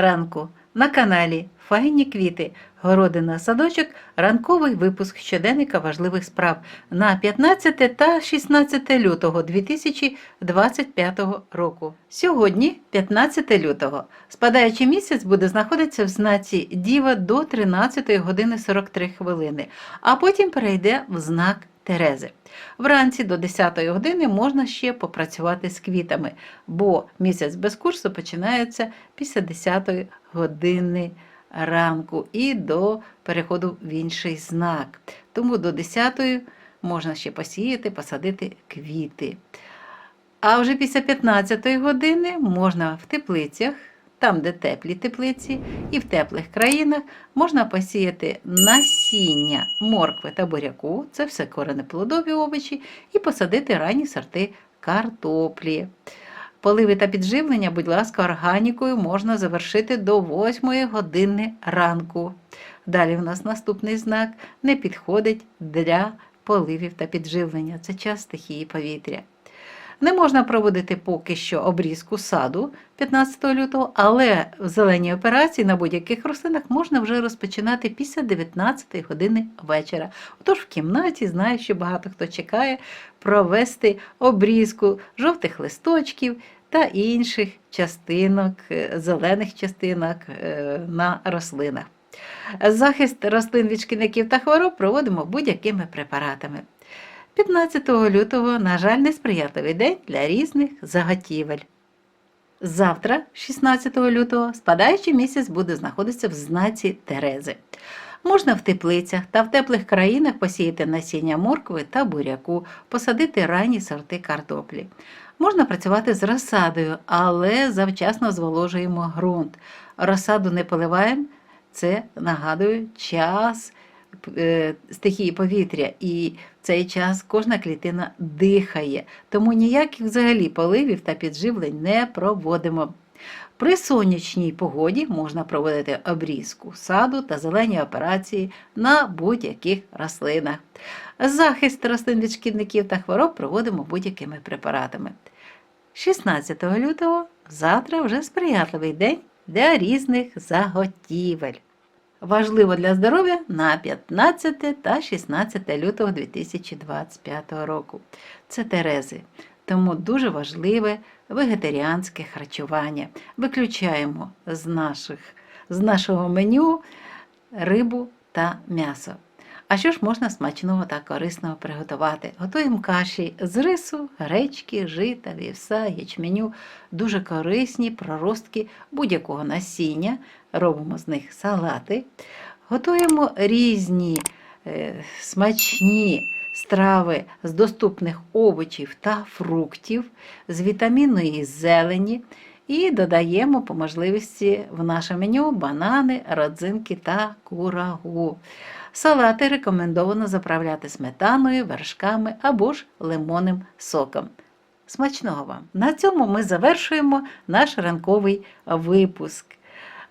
ранку на каналі Файні квіти, городина садочок, ранковий випуск щоденника важливих справ на 15 та 16 лютого 2025 року. Сьогодні, 15 лютого, спадаючий місяць буде знаходитися в знаці Діва до 13 години 43 хвилини, а потім перейде в знак Терези. Вранці до 10 години можна ще попрацювати з квітами, бо місяць без курсу починається після 10 години ранку і до переходу в інший знак. Тому до 10 можна ще посіяти, посадити квіти. А вже після 15 години можна в теплицях, там, де теплі теплиці, і в теплих країнах можна посіяти насіння моркви та буряку, це все коренеплодові овочі, і посадити ранні сорти картоплі. Поливи та підживлення, будь ласка, органікою можна завершити до 8 години ранку. Далі в нас наступний знак не підходить для поливів та підживлення. Це час стихії повітря. Не можна проводити поки що обрізку саду 15 лютого, але в зеленій операції на будь-яких рослинах можна вже розпочинати після 19 години вечора. Отож в кімнаті знаю, що багато хто чекає провести обрізку жовтих листочків та інших частинок, е, зелених частинок е, на рослинах. Захист рослин від шкідників та хвороб проводимо будь-якими препаратами. 15 лютого, на жаль, несприятливий день для різних заготівель. Завтра, 16 лютого, спадаючий місяць буде знаходитися в знаці Терези. Можна в теплицях та в теплих країнах посіяти насіння моркви та буряку, посадити ранні сорти картоплі. Можна працювати з розсадою, але завчасно зволожуємо ґрунт. Розсаду не поливаємо, це нагадую час стихії повітря, і в цей час кожна клітина дихає, тому ніяких взагалі поливів та підживлень не проводимо. При сонячній погоді можна проводити обрізку саду та зелені операції на будь-яких рослинах. Захист рослин від шкідників та хвороб проводимо будь-якими препаратами. 16 лютого завтра вже сприятливий день для різних заготівель. Важливо для здоров'я на 15 та 16 лютого 2025 року. Це Терези. Тому дуже важливе вегетаріанське харчування. Виключаємо з, наших, з нашого меню рибу та м'ясо. А що ж можна смачного та корисного приготувати? Готуємо каші з рису, гречки, жита, вівса, ячменю, дуже корисні проростки будь-якого насіння. Робимо з них салати. Готуємо різні е, смачні страви з доступних овочів та фруктів, з вітамінної зелені. І додаємо по можливості в наше меню банани, родзинки та курагу. Салати рекомендовано заправляти сметаною, вершками або ж лимонним соком. Смачного вам! На цьому ми завершуємо наш ранковий випуск.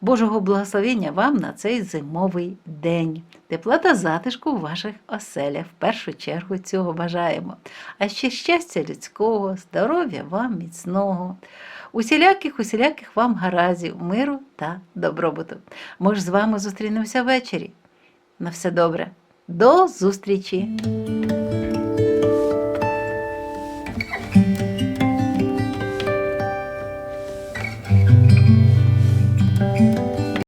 Божого благословення вам на цей зимовий день. Тепла та затишку в ваших оселях. В першу чергу цього бажаємо. А ще щастя людського, здоров'я вам міцного, усіляких, усіляких вам гаразів, миру та добробуту. Ми ж з вами зустрінемося ввечері. На все добре. До зустрічі!